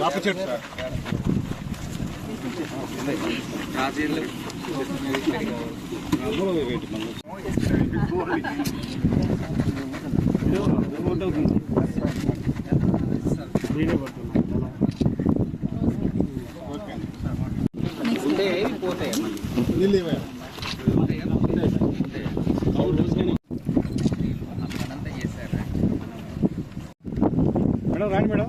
వేప చెట్టు సార్. నీళ్ళు ఏమైనా మేడం రాండి మేడం.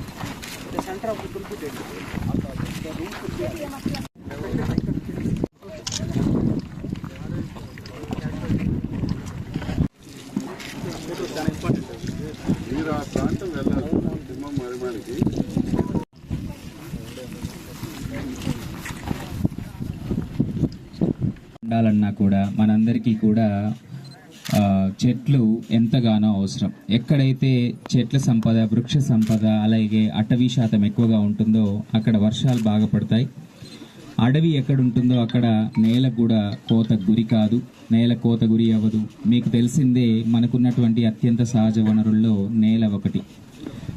మీరు ఆ ప్రాంతం వెళ్ళాలి సింహం మరిమానికి ఉండాలన్నా కూడా మనందరికీ కూడా చెట్లు ఎంతగానో అవసరం. ఎక్కడైతే చెట్ల సంపద వృక్ష సంపద అలాగే అటవీ శాతం ఎక్కువగా ఉంటుందో అక్కడ వర్షాలు బాగా పడతాయి. అడవి ఎక్కడ ఉంటుందో అక్కడ నేల కూడా కోత గురి కాదు. నేల కోత గురి అవ్వదు. మీకు తెలిసిందే మనకున్నటువంటి అత్యంత సహజ వనరుల్లో నేల ఒకటి.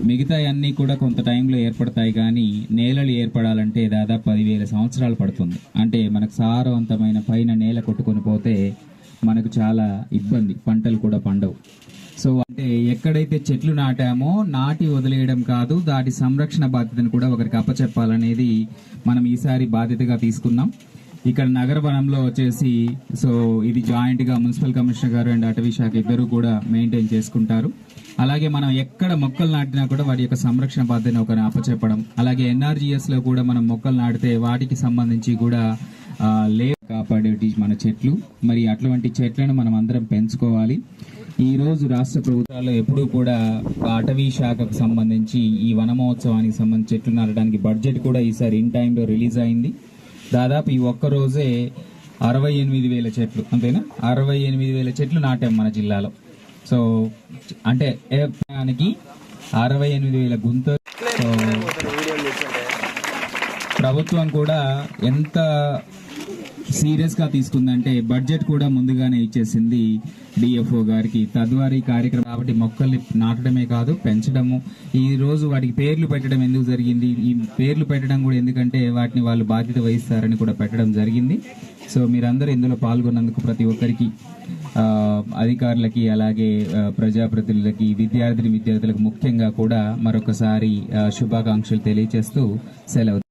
మిగతా అన్నీ కూడా కొంత టైంలో ఏర్పడతాయి కానీ నేలలు ఏర్పడాలంటే దాదాపు పదివేల సంవత్సరాలు పడుతుంది. అంటే మనకు సారవంతమైన పై మనకు చాలా ఇబ్బంది. పంటలు కూడా పండవు. సో అంటే ఎక్కడైతే చెట్లు నాటామో నాటి వదిలేయడం కాదు దాటి సంరక్షణ బాధ్యతను కూడా ఒకరికి అప్పచెప్పాలనేది మనం ఈసారి బాధ్యతగా తీసుకున్నాం. ఇక్కడ నగర వనంలో వచ్చేసి సో ఇది జాయింట్గా మున్సిపల్ కమిషనర్ గారు అండ్ అటవీ శాఖ ఇద్దరు కూడా మెయింటైన్ చేసుకుంటారు. అలాగే మనం ఎక్కడ మొక్కలు నాటినా కూడా వాటి యొక్క సంరక్షణ బాధ్యతను ఒకరిని అప్పచెప్పడం. అలాగే ఎన్ఆర్జీఎస్లో కూడా మనం మొక్కలు నాటితే వాటికి సంబంధించి కూడా ఆ, లే కాపాడేటి చెట్లు మరి అటువంటి చెట్లను మనం అందరం పెంచుకోవాలి ఈరోజు రాష్ట్ర ప్రభుత్వాల్లో ఎప్పుడూ కూడా అటవీ శాఖకు సంబంధించి ఈ వన మహోత్సవానికి సంబంధించి చెట్లు నాటడానికి బడ్జెట్ కూడా ఈసారి ఇన్ టైంలో రిలీజ్ అయింది. దాదాపు ఈ ఒక్క రోజే అరవై ఎనిమిది వేల చెట్లు అంతేనా? అరవై ఎనిమిది వేల చెట్లు నాటాం మన జిల్లాలో. సో అంటే ఎకరానికి అరవై ఎనిమిది వేల గుంతలు సో ప్రభుత్వం కూడా ఎంత సీరియస్గా తీసుకుందంటే బడ్జెట్ కూడా ముందుగానే ఇచ్చేసింది డిఎఫ్ఓ గారికి. తద్వారా ఈ కార్యక్రమం కాబట్టి మొక్కల్ని నాటడమే కాదు పెంచడము. ఈ రోజు వాటికి పేర్లు పెట్టడం ఎందుకు జరిగింది? ఈ పేర్లు పెట్టడం కూడా ఎందుకంటే వాటిని వాళ్ళు బాధ్యత వహిస్తారని కూడా పెట్టడం జరిగింది. సో మీరందరూ ఇందులో పాల్గొన్నందుకు ప్రతి ఒక్కరికి అధికారులకి అలాగే ప్రజాప్రతినిధులకి విద్యార్థిని విద్యార్థులకు ముఖ్యంగా కూడా మరొకసారి శుభాకాంక్షలు తెలియజేస్తూ సెలవు